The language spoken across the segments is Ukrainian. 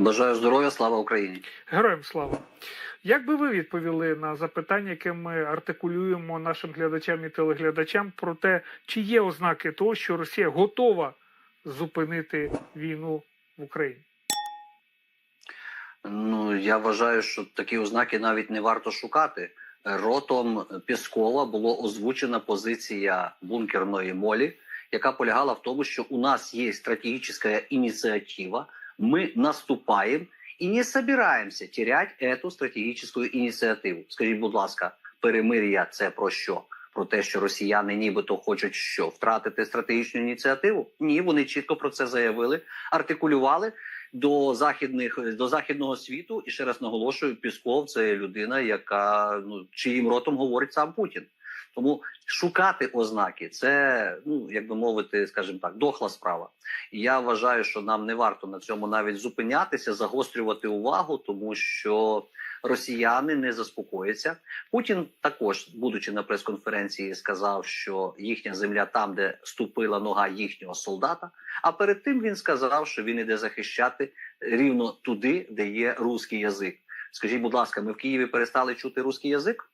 Бажаю здоров'я, слава Україні. Героям слава. Як би ви відповіли на запитання, яке ми артикулюємо нашим глядачам і телеглядачам про те, чи є ознаки того, що Росія готова зупинити війну в Україні? Ну я вважаю, що такі ознаки навіть не варто шукати. Ротом Пєскова було озвучена позиція бункерної молі, яка полягала в тому, що у нас є стратегічна ініціатива, ми наступаємо і не собираємося терять эту стратегічну ініціативу. Скажіть, будь ласка, перемир'я це про що? Про те, що росіяни нібито хочуть що втратити стратегічну ініціативу? Ні, вони чітко про це заявили, артикулювали до західних до західного світу. І ще раз наголошую, Пісков це людина, яка ну чиїм ротом говорить сам Путін. Тому шукати ознаки це, ну як би мовити, скажімо так, дохла справа. І я вважаю, що нам не варто на цьому навіть зупинятися, загострювати увагу, тому що росіяни не заспокояться. Путін також, будучи на прес-конференції, сказав, що їхня земля там, де ступила нога їхнього солдата. А перед тим він сказав, що він іде захищати рівно туди, де є русський язик. Скажіть, будь ласка, ми в Києві перестали чути русський язик?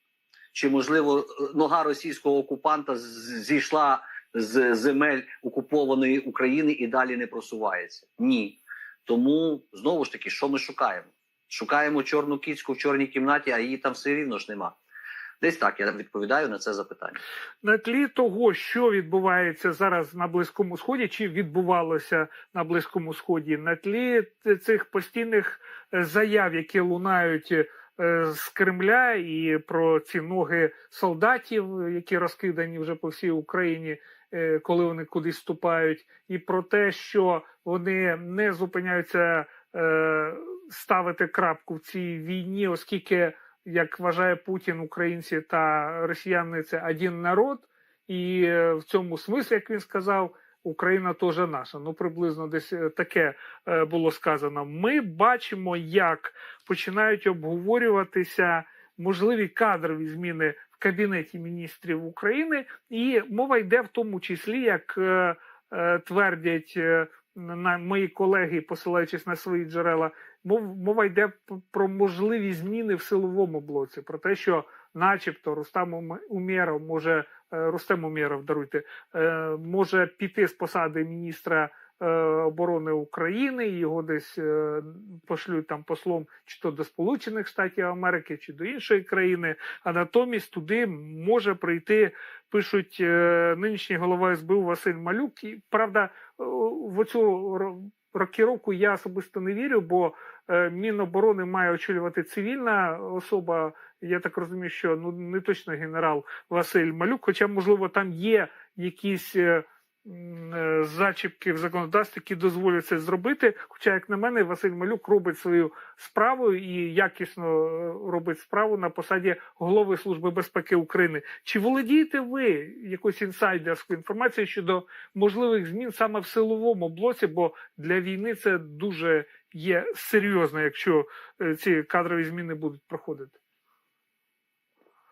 Чи можливо нога російського окупанта зійшла з земель окупованої України і далі не просувається? Ні. Тому знову ж таки, що ми шукаємо? Шукаємо чорну кіцьку в чорній кімнаті, а її там все рівно ж нема. Десь так я відповідаю на це запитання. На тлі того, що відбувається зараз на Близькому Сході, чи відбувалося на Близькому Сході, на тлі цих постійних е, заяв, які лунають е, з Кремля, і про ці ноги солдатів, які розкидані вже по всій Україні, е, коли вони кудись вступають, і про те, що вони не зупиняються е, ставити крапку в цій війні, оскільки як вважає Путін, українці та росіяни це один народ, і е, в цьому смислі, як він сказав, Україна теж наша. Ну, приблизно десь е, таке е, було сказано. Ми бачимо, як починають обговорюватися можливі кадрові зміни в кабінеті міністрів України, і мова йде в тому числі, як е, твердять на мої колеги, посилаючись на свої джерела, мов, мова йде про можливі зміни в силовому блоці, про те, що, начебто, Рустам Ум- Умєров може Рустем Умєров, даруйте, е, може піти з посади міністра е, оборони України, його десь е, пошлють там послом чи то до Сполучених Штатів Америки, чи до іншої країни. А натомість туди може прийти, пишуть е, нинішній голова СБУ Василь Малюк. І правда, е, в оцю рокіровку я особисто не вірю, бо е, Міноборони має очолювати цивільна особа. Я так розумію, що ну не точно генерал Василь Малюк, хоча, можливо, там є якісь. Е, Зачіпки в законодавстві, які дозволять це зробити. Хоча, як на мене, Василь Малюк робить свою справу і якісно е, робить справу на посаді голови Служби безпеки України. Чи володієте ви якоюсь інсайдерською інформацією щодо можливих змін саме в силовому блоці? Бо для війни це дуже є серйозно, якщо е, ці кадрові зміни будуть проходити.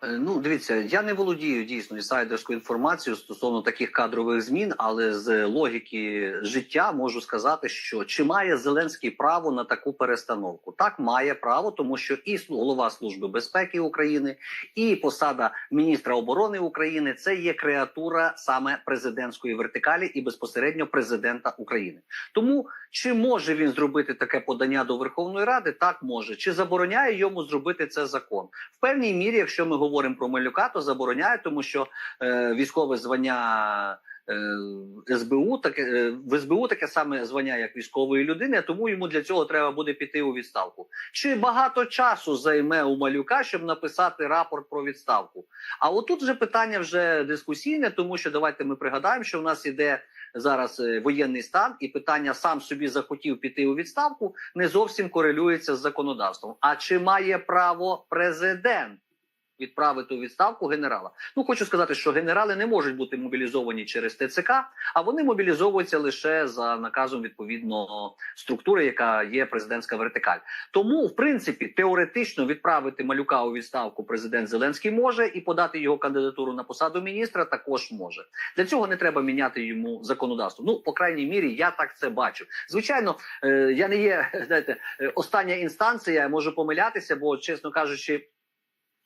Е, Ну, дивіться, я не володію дійсно інсайдерською інформацією стосовно таких кадрових змін, але з логіки життя можу сказати, що чи має Зеленський право на таку перестановку? Так має право, тому що і голова служби безпеки України, і посада міністра оборони України це є креатура саме президентської вертикалі і безпосередньо президента України. Тому чи може він зробити таке подання до Верховної Ради? Так може. Чи забороняє йому зробити це закон? В певній мірі, якщо ми говоримо про Малюка, то забороняє, тому що е, військове звання. Е, СБУ таке е, в СБУ таке саме звання, як військової людини, тому йому для цього треба буде піти у відставку. Чи багато часу займе у малюка, щоб написати рапорт про відставку? А отут вже питання вже дискусійне, тому що давайте ми пригадаємо, що в нас іде зараз е, воєнний стан, і питання сам собі захотів піти у відставку, не зовсім корелюється з законодавством. А чи має право президент відправити у відставку генерала. Ну хочу сказати, що генерали не можуть бути мобілізовані через ТЦК, а вони мобілізовуються лише за наказом відповідно структури, яка є президентська вертикаль. Тому, в принципі, теоретично відправити малюка у відставку президент Зеленський може і подати його кандидатуру на посаду міністра також може. Для цього не треба міняти йому законодавство. Ну, по крайній мірі, я так це бачу. Звичайно, е, я не є знаєте, е, остання інстанція, можу помилятися, бо, чесно кажучи.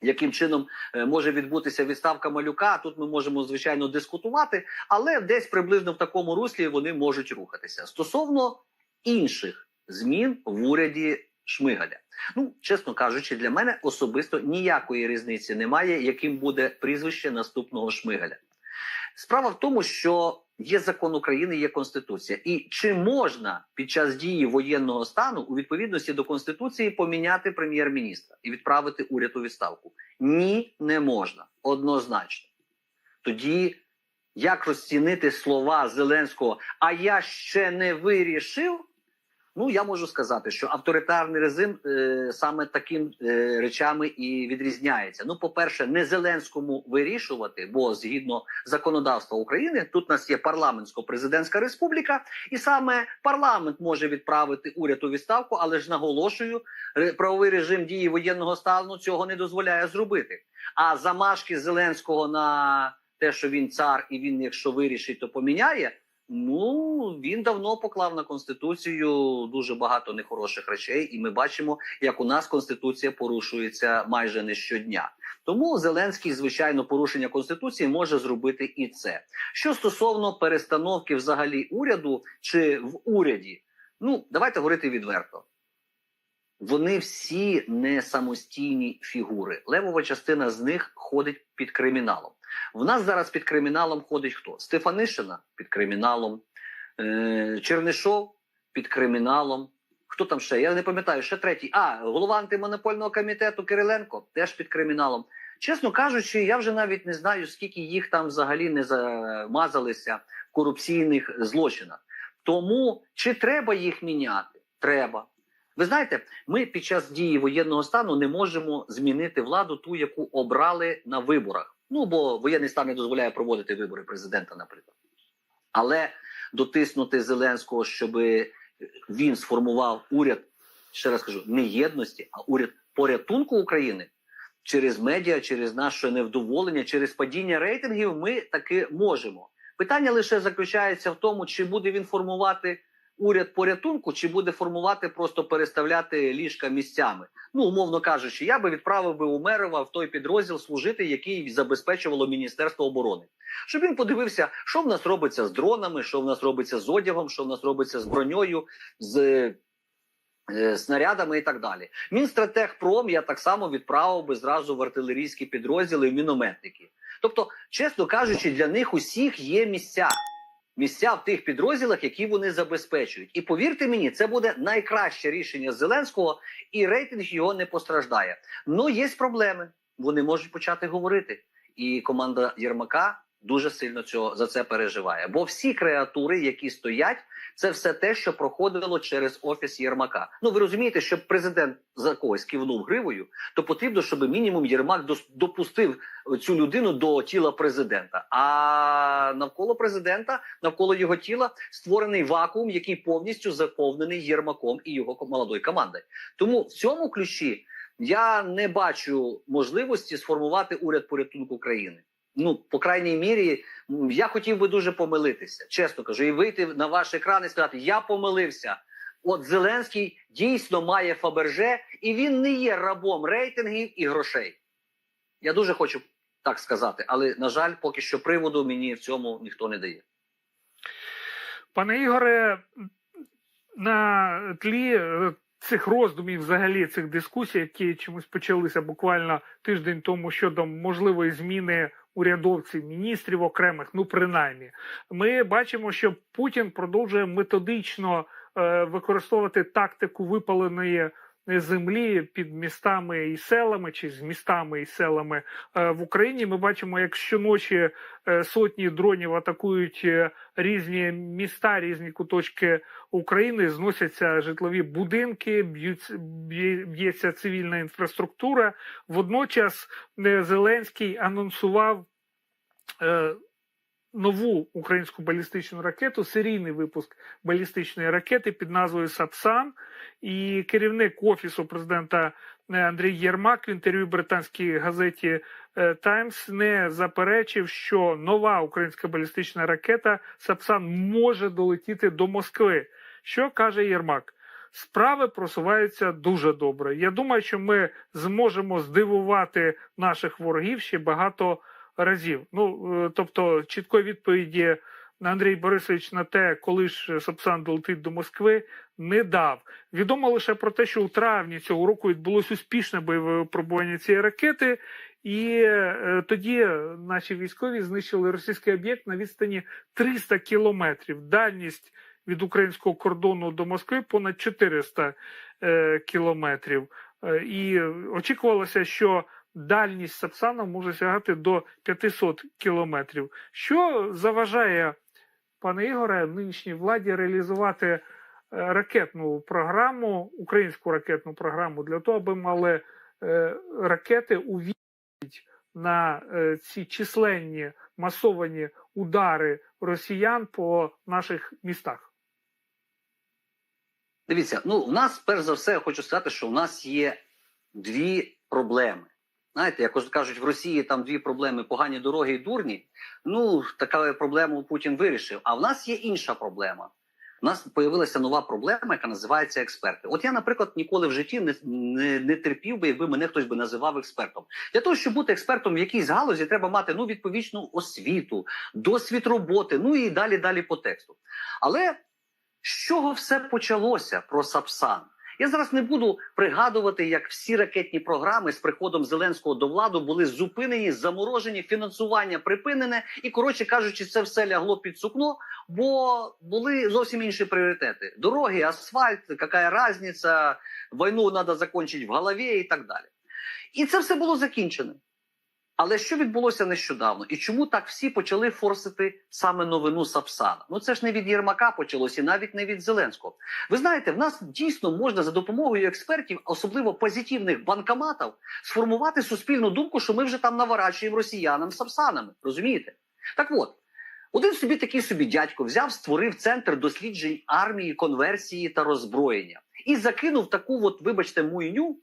Яким чином е, може відбутися відставка малюка? Тут ми можемо звичайно дискутувати, але десь приблизно в такому руслі вони можуть рухатися стосовно інших змін в уряді Шмигаля. Ну, чесно кажучи, для мене особисто ніякої різниці немає, яким буде прізвище наступного Шмигаля. Справа в тому, що є закон України, є конституція, і чи можна під час дії воєнного стану у відповідності до конституції поміняти прем'єр-міністра і відправити уряд у відставку? Ні, не можна однозначно. Тоді як розцінити слова Зеленського? А я ще не вирішив. Ну, я можу сказати, що авторитарний режим е, саме таким е, речами і відрізняється. Ну, по-перше, не Зеленському вирішувати, бо згідно законодавства України, тут у нас є парламентсько-президентська республіка, і саме парламент може відправити уряд у відставку, але ж наголошую, правовий режим дії воєнного стану цього не дозволяє зробити. А замашки Зеленського на те, що він цар, і він, якщо вирішить, то поміняє. Ну він давно поклав на конституцію дуже багато нехороших речей, і ми бачимо, як у нас конституція порушується майже не щодня. Тому Зеленський, звичайно, порушення конституції може зробити і це. Що стосовно перестановки взагалі уряду чи в уряді, ну давайте говорити відверто. Вони всі не самостійні фігури. Левова частина з них ходить під криміналом. В нас зараз під криміналом ходить хто? Стефанишина під криміналом, е- Чернишов під криміналом. Хто там ще? Я не пам'ятаю, ще третій. А, голова антимонопольного комітету Кириленко теж під криміналом. Чесно кажучи, я вже навіть не знаю, скільки їх там взагалі не замазалися в корупційних злочинах. Тому чи треба їх міняти? Треба. Ви знаєте, ми під час дії воєнного стану не можемо змінити владу, ту, яку обрали на виборах. Ну бо воєнний стан не дозволяє проводити вибори президента, наприклад. Але дотиснути Зеленського, щоб він сформував уряд, ще раз кажу, не єдності, а уряд порятунку України через медіа, через наше невдоволення, через падіння рейтингів, ми таки можемо. Питання лише заключається в тому, чи буде він формувати уряд порятунку, чи буде формувати просто переставляти ліжка місцями. Ну, умовно кажучи, я би відправив би Умерова в той підрозділ служити, який забезпечувало Міністерство оборони, щоб він подивився, що в нас робиться з дронами, що в нас робиться з одягом, що в нас робиться з броньою, з е, снарядами і так далі. Мінстратегпром я так само відправив би зразу в артилерійські підрозділи в мінометники. Тобто, чесно кажучи, для них усіх є місця. Місця в тих підрозділах, які вони забезпечують, і повірте мені, це буде найкраще рішення Зеленського, і рейтинг його не постраждає. Ну є проблеми. Вони можуть почати говорити, і команда Єрмака дуже сильно цього за це переживає. Бо всі креатури, які стоять, це все те, що проходило через офіс Єрмака. Ну ви розумієте, щоб президент за когось кивнув гривою, то потрібно, щоб мінімум Єрмак допустив цю людину до тіла президента. А навколо президента, навколо його тіла, створений вакуум, який повністю заповнений Єрмаком і його молодою командою. Тому в цьому ключі я не бачу можливості сформувати уряд порятунку України. Ну, по крайній мірі, я хотів би дуже помилитися, чесно кажу, і вийти на ваш екран і сказати: я помилився. От Зеленський дійсно має Фаберже, і він не є рабом рейтингів і грошей. Я дуже хочу так сказати, але на жаль, поки що приводу мені в цьому ніхто не дає. Пане Ігоре, на тлі е, цих роздумів, взагалі цих дискусій, які чомусь почалися буквально тиждень тому щодо можливої зміни урядовців, міністрів окремих, ну принаймні, ми бачимо, що Путін продовжує методично е, використовувати тактику випаленої землі під містами і селами, чи з містами і селами е, в Україні. Ми бачимо, як щоночі е, сотні дронів атакують е, різні міста, різні куточки України, зносяться житлові будинки, б'ється цивільна інфраструктура. Водночас Зеленський анонсував. Е, Нову українську балістичну ракету, серійний випуск балістичної ракети під назвою Сапсан. І керівник офісу президента е, Андрій Єрмак в інтерв'ю британській газеті Таймс не заперечив, що нова українська балістична ракета Сапсан може долетіти до Москви. Що каже Єрмак? Справи просуваються дуже добре. Я думаю, що ми зможемо здивувати наших ворогів ще багато разів. Ну е, тобто, чіткої відповіді на Андрій Борисович на те, коли ж Сапсан долетить до Москви, не дав. Відомо лише про те, що у травні цього року відбулось успішне бойове випробування цієї ракети, і е, тоді наші військові знищили російський об'єкт на відстані 300 кілометрів. Дальність від українського кордону до Москви понад 400 е, кілометрів. І очікувалося, що дальність Сапсана може сягати до 500 кілометрів. Що заважає, пане Ігоре, нинішній владі реалізувати е, ракетну програму, українську ракетну програму для того, аби мали е, ракети у відповідь на е, ці численні масовані удари росіян по наших містах? Дивіться, ну у нас перш за все я хочу сказати, що у нас є дві проблеми. Знаєте, як кажуть, в Росії там дві проблеми: погані дороги і дурні. Ну, така проблему Путін вирішив. А в нас є інша проблема. У нас з'явилася нова проблема, яка називається експерти. От я, наприклад, ніколи в житті не, не, не терпів би, якби мене хтось би називав експертом. Для того, щоб бути експертом в якійсь галузі, треба мати ну відповідну освіту, досвід роботи, ну і далі далі по тексту. Але з чого все почалося про Сапсан? Я зараз не буду пригадувати, як всі ракетні програми з приходом Зеленського до влади були зупинені, заморожені, фінансування припинене, і коротше кажучи, це все лягло під сукно, бо були зовсім інші пріоритети: дороги, асфальт, яка різниця, війну треба закінчити в голові і так далі. І це все було закінчено. Але що відбулося нещодавно? І чому так всі почали форсити саме новину Сапсана? Ну це ж не від Єрмака почалося, і навіть не від Зеленського. Ви знаєте, в нас дійсно можна за допомогою експертів, особливо позитивних банкоматів, сформувати суспільну думку, що ми вже там наворачуємо росіянам Сапсанами. Розумієте? Так от. Один собі такий собі дядько взяв, створив центр досліджень армії, конверсії та роззброєння і закинув таку, от, вибачте, муйню,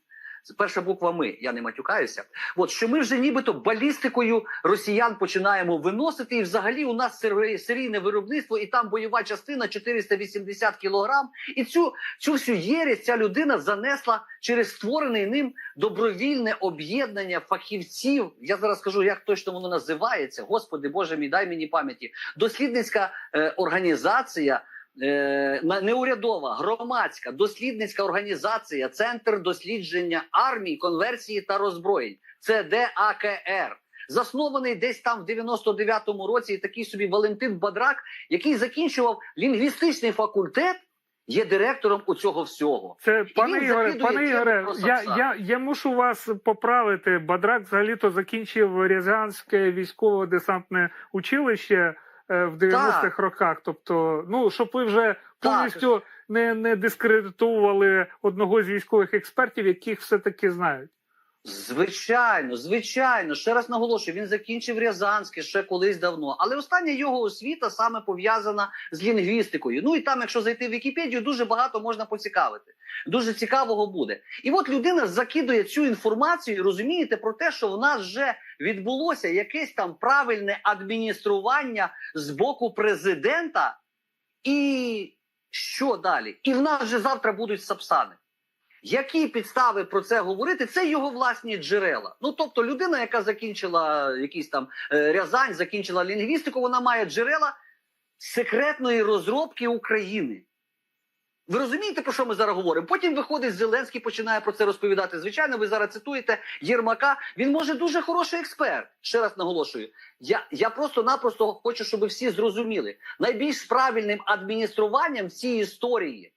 перша буква ми, я не матюкаюся. От що ми вже нібито балістикою росіян починаємо виносити, і взагалі у нас серійне виробництво, і там бойова частина 480 кілограм. І цю, цю всю єресь ця людина занесла через створений ним добровільне об'єднання фахівців. Я зараз скажу, як точно воно називається. Господи Боже мій, дай мені пам'яті. Дослідницька е, організація. Е, неурядова, громадська, дослідницька організація, Центр дослідження армії, конверсії та роззброєнь. Це ДАКР. Заснований десь там в 99-му році такий собі Валентин Бадрак, який закінчував лінгвістичний факультет, є директором у цього всього. Це пане Ігоре, пане Ігоре, я, я, я мушу вас поправити. Бадрак взагалі-то закінчив Рязанське військово-десантне училище в 90-х роках. Тобто, ну щоб ви вже повністю не, не дискредитували одного з військових експертів, яких все-таки знають. Звичайно, звичайно. Ще раз наголошую, він закінчив Рязанське ще колись давно. Але остання його освіта саме пов'язана з лінгвістикою. Ну і там, якщо зайти в Вікіпедію, дуже багато можна поцікавити. Дуже цікавого буде. І от людина закидує цю інформацію, розумієте про те, що в нас вже відбулося якесь там правильне адміністрування з боку президента. І що далі? І в нас вже завтра будуть сапсани. Які підстави про це говорити? Це його власні джерела. Ну тобто, людина, яка закінчила якийсь там е, Рязань, закінчила лінгвістику, вона має джерела секретної розробки України. Ви розумієте, про що ми зараз говоримо? Потім виходить Зеленський, починає про це розповідати. Звичайно, ви зараз цитуєте Єрмака. Він може дуже хороший експерт. Ще раз наголошую. Я, я просто-напросто хочу, щоб всі зрозуміли. Найбільш правильним адмініструванням цій історії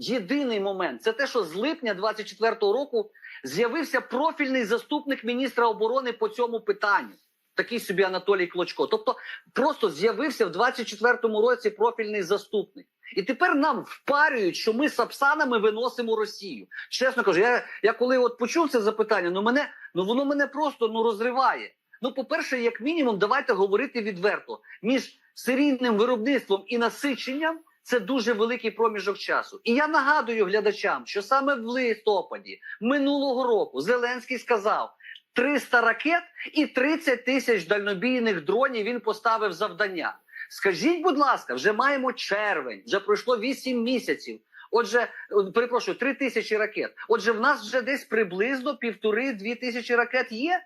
єдиний момент це те, що з липня 24-го року з'явився профільний заступник міністра оборони по цьому питанню. Такий собі Анатолій Клочко. Тобто, просто з'явився в 24-му році профільний заступник. І тепер нам впарюють, що ми сапсанами виносимо Росію. Чесно кажу, я, я коли от почув це запитання, ну мене ну воно мене просто ну розриває. Ну, по-перше, як мінімум, давайте говорити відверто між серійним виробництвом і насиченням. Це дуже великий проміжок часу. І я нагадую глядачам, що саме в листопаді минулого року Зеленський сказав 300 ракет і 30 тисяч дальнобійних дронів він поставив завдання. Скажіть, будь ласка, вже маємо червень, вже пройшло 8 місяців. Отже, е, перепрошую, 3 тисячі ракет. Отже, в нас вже десь приблизно півтори-дві тисячі ракет є.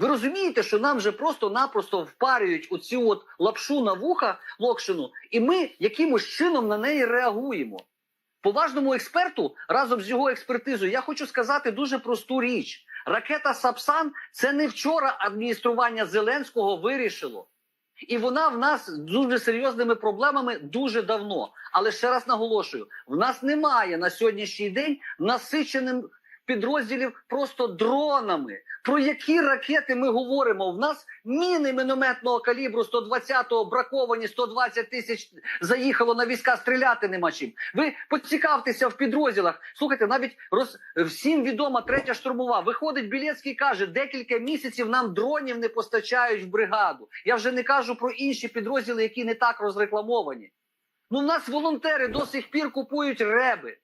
Ви розумієте, що нам вже просто-напросто впарюють оцю от лапшу на вуха локшину, і ми якимось чином на неї реагуємо. Поважному експерту разом з його експертизою я хочу сказати дуже просту річ: ракета Сапсан це не вчора адміністрування Зеленського вирішило. І вона в нас з дуже серйозними проблемами дуже давно. Але ще раз наголошую: в нас немає на сьогоднішній день насиченим підрозділів просто дронами. Про які ракети ми говоримо? В нас міни мінометного калібру 120-го браковані 120 тисяч заїхало на війська, стріляти нема чим. Ви поцікавтеся в підрозділах. Слухайте, навіть роз... всім відома третя штурмова. Виходить Білецький каже, декілька місяців нам дронів не постачають в бригаду. Я вже не кажу про інші підрозділи, які не так розрекламовані. Ну, в нас волонтери до сих пір купують реби.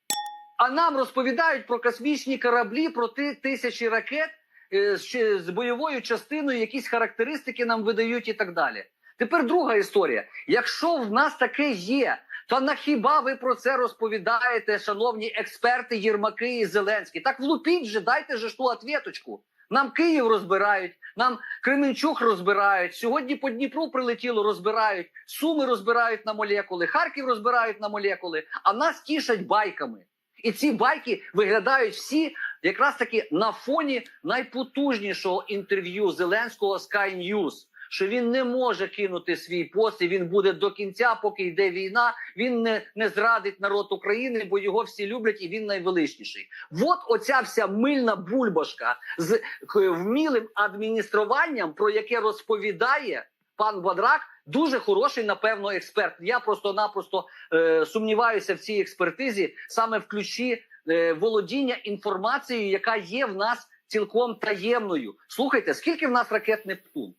А нам розповідають про космічні кораблі, про тисячі ракет е, з, бойовою частиною, якісь характеристики нам видають і так далі. Тепер друга історія. Якщо в нас таке є, то на хіба ви про це розповідаєте, шановні експерти Єрмаки і Зеленський? Так влупіть же, дайте же ж ту ответочку. Нам Київ розбирають, нам Кременчук розбирають. Сьогодні по Дніпру прилетіло, розбирають. Суми розбирають на молекули, Харків розбирають на молекули, а нас тішать байками. І ці байки виглядають всі якраз таки на фоні найпотужнішого інтерв'ю Зеленського Sky News, що він не може кинути свій пост, і він буде до кінця, поки йде війна. Він не, не зрадить народ України, бо його всі люблять, і він найвеличніший. От оця вся мильна бульбашка з вмілим адмініструванням, про яке розповідає пан Бадрак. Дуже хороший, напевно, експерт. Я просто-напросто е, сумніваюся в цій експертизі саме в ключі е, володіння інформацією, яка є в нас цілком таємною. Слухайте, скільки в нас ракет Нептун?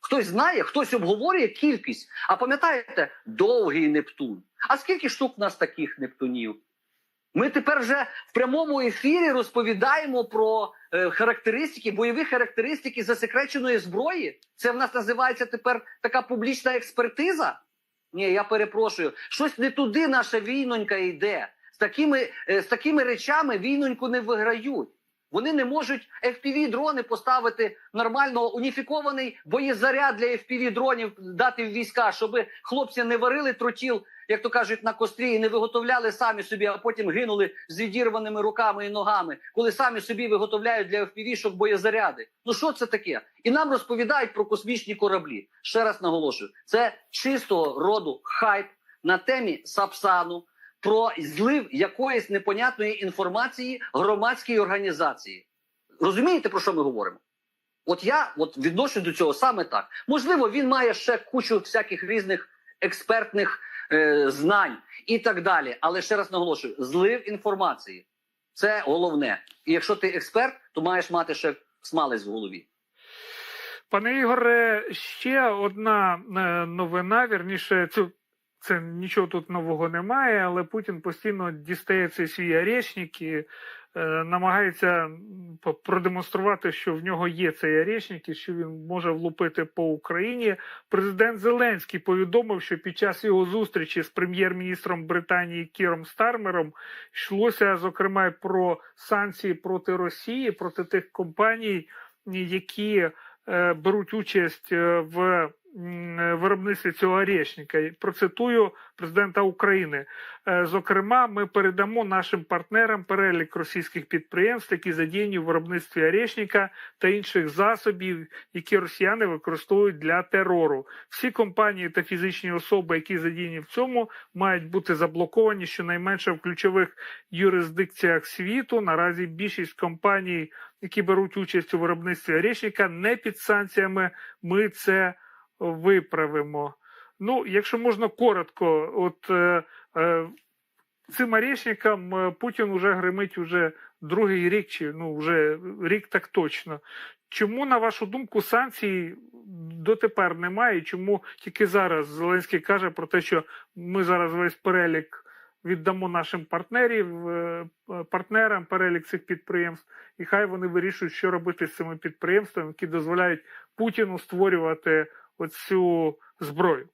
Хтось знає, хтось обговорює кількість. А пам'ятаєте, довгий Нептун. А скільки штук в нас таких Нептунів? Ми тепер вже в прямому ефірі розповідаємо про характеристики, бойові характеристики засекреченої зброї. Це в нас називається тепер така публічна експертиза. Ні, я перепрошую, щось не туди наша війнонька йде. З такими, е, з такими речами війноньку не виграють. Вони не можуть fpv дрони поставити нормально уніфікований боєзаряд для fpv дронів дати в війська, щоб хлопці не варили тротіл, як то кажуть, на кострі і не виготовляли самі собі, а потім гинули з відірваними руками і ногами, коли самі собі виготовляють для fpv боєзаряди. Ну що це таке? І нам розповідають про космічні кораблі. Ще раз наголошую, це чистого роду хайп на темі Сапсану, про злив якоїсь непонятної інформації громадській організації. Розумієте, про що ми говоримо? От я от відношу до цього саме так. Можливо, він має ще кучу всяких різних експертних е, знань і так далі. Але ще раз наголошую: злив інформації це головне. І якщо ти експерт, то маєш мати ще смалець в голові. Пане Ігоре, ще одна е, новина. Вірніше, цю це нічого тут нового немає, але Путін постійно дістає цей свій орешник і е, намагається продемонструвати, що в нього є цей орешник і що він може влупити по Україні. Президент Зеленський повідомив, що під час його зустрічі з прем'єр-міністром Британії Кіром Стармером йшлося зокрема про санкції проти Росії, проти тих компаній, які е, беруть участь е, в виробництві цього орешника. Процитую президента України. Е, Зокрема, ми передамо нашим партнерам перелік російських підприємств, які задіяні в виробництві орешника та інших засобів, які росіяни використовують для терору. Всі компанії та фізичні особи, які задіяні в цьому, мають бути заблоковані щонайменше в ключових юрисдикціях світу. Наразі більшість компаній, які беруть участь у виробництві орешника, не під санкціями. Ми це виправимо. Ну, якщо можна коротко, от е, е, цим орешникам е, Путін вже гримить уже другий рік, чи ну вже рік так точно. Чому, на вашу думку, санкцій дотепер немає? І чому тільки зараз Зеленський каже про те, що ми зараз весь перелік віддамо нашим партнерів, е, е, партнерам перелік цих підприємств, і хай вони вирішують, що робити з цими підприємствами, які дозволяють Путіну створювати оцю зброю.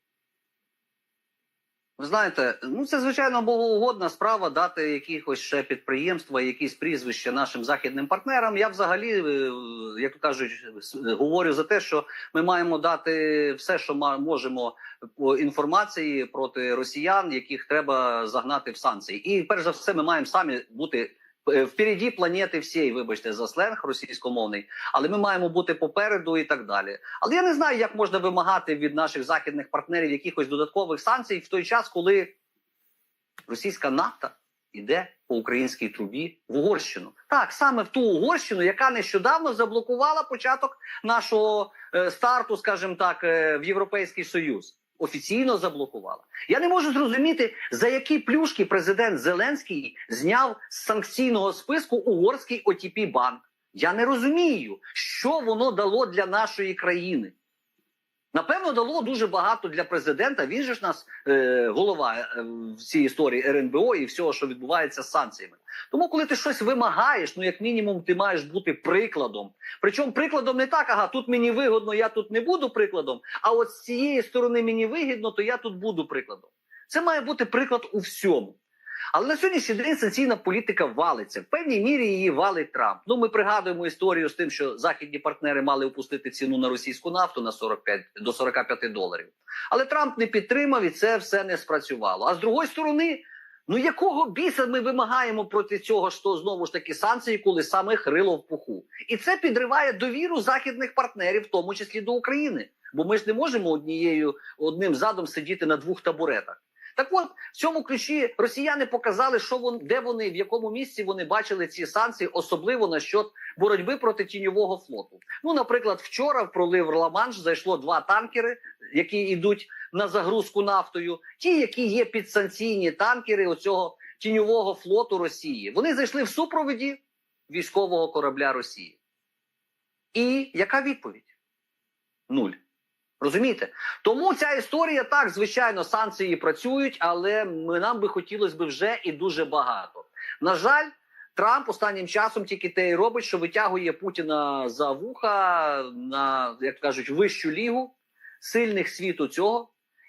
Ви знаєте, ну це звичайно богоугодна справа дати якихось ще підприємства, якісь прізвища нашим західним партнерам. Я взагалі, е, як то кажуть, говорю за те, що ми маємо дати все, що можемо інформації проти росіян, яких треба загнати в санкції. І перш за все, ми маємо самі бути. Е, Впереді планети всієї, вибачте, за сленг російськомовний, але ми маємо бути попереду і так далі. Але я не знаю, як можна вимагати від наших західних партнерів якихось додаткових санкцій в той час, коли російська нафта йде по українській трубі в Угорщину. Так, саме в ту Угорщину, яка нещодавно заблокувала початок нашого е, старту, скажімо так, е, в Європейський Союз. Офіційно заблокувала. Я не можу зрозуміти, за які плюшки президент Зеленський зняв з санкційного списку угорський отп банк. Я не розумію, що воно дало для нашої країни. Напевно, дало дуже багато для президента. Він же ж нас е, голова е, в цій історії РНБО і всього, що відбувається з санкціями. Тому, коли ти щось вимагаєш, ну як мінімум, ти маєш бути прикладом. Причому прикладом не так, ага, тут мені вигодно, я тут не буду прикладом. А от з цієї сторони мені вигідно, то я тут буду прикладом. Це має бути приклад у всьому. Але на сьогоднішній день санкційна політика валиться. В певній мірі її валить Трамп. Ну, ми пригадуємо історію з тим, що західні партнери мали опустити ціну на російську нафту на 45, до 45 доларів. Але Трамп не підтримав і це все не спрацювало. А з другої сторони, ну якого біса ми вимагаємо проти цього, що знову ж таки санкції, коли саме хрило в пуху? І це підриває довіру західних партнерів, в тому числі до України. Бо ми ж не можемо однією одним задом сидіти на двох табуретах. Так от в цьому ключі росіяни показали, що вон, де вони, в якому місці вони бачили ці санкції, особливо на щот боротьби проти тіньового флоту. Ну, наприклад, вчора в пролив Ла-Манш зайшло два танкери, які йдуть на загрузку нафтою. Ті, які є підсанкційні танкери оцього тіньового флоту Росії. Вони зайшли в супроводі військового корабля Росії. І яка відповідь? Нуль. Розумієте? Тому ця історія так, звичайно, санкції працюють, але ми, нам би хотілося б вже і дуже багато. На жаль, Трамп останнім часом тільки те й робить, що витягує Путіна за вуха на, як кажуть, вищу лігу сильних світу цього.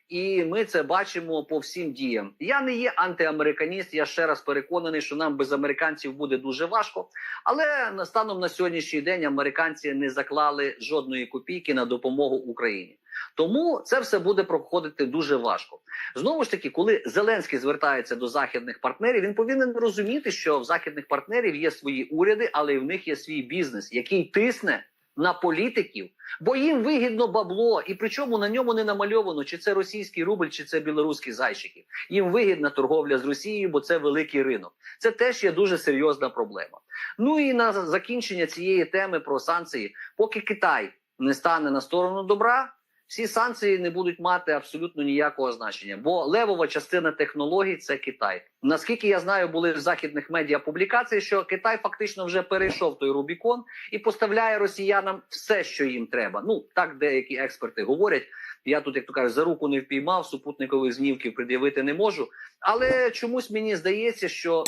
І ми це бачимо по всім діям. Я не є антиамериканіст. Я ще раз переконаний, що нам без американців буде дуже важко. Але станом на сьогоднішній день американці не заклали жодної копійки на допомогу Україні. Тому це все буде проходити дуже важко. Знову ж таки, коли Зеленський звертається до західних партнерів, він повинен розуміти, що в західних партнерів є свої уряди, але й в них є свій бізнес, який тисне на політиків, бо їм вигідно бабло, і причому на ньому не намальовано, чи це російський рубль, чи це білоруські зайчики. Їм вигідна торговля з Росією, бо це великий ринок. Це теж є дуже серйозна проблема. Ну і на закінчення цієї теми про санкції, поки Китай не стане на сторону добра, всі санкції не будуть мати абсолютно ніякого значення, бо левова частина технологій це Китай. Наскільки я знаю, були в західних медіа публікації, що Китай фактично вже перейшов той Рубікон і поставляє росіянам все, що їм треба. Ну так деякі експерти говорять. Я тут, як то кажуть, за руку не впіймав, супутникових знівків пред'явити не можу. Але чомусь мені здається, що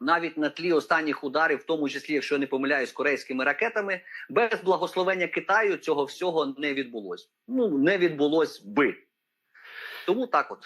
навіть на тлі останніх ударів, в тому числі, якщо я не помиляюсь, корейськими ракетами, без благословення Китаю цього всього не відбулось. Ну не відбулось би. Тому так, от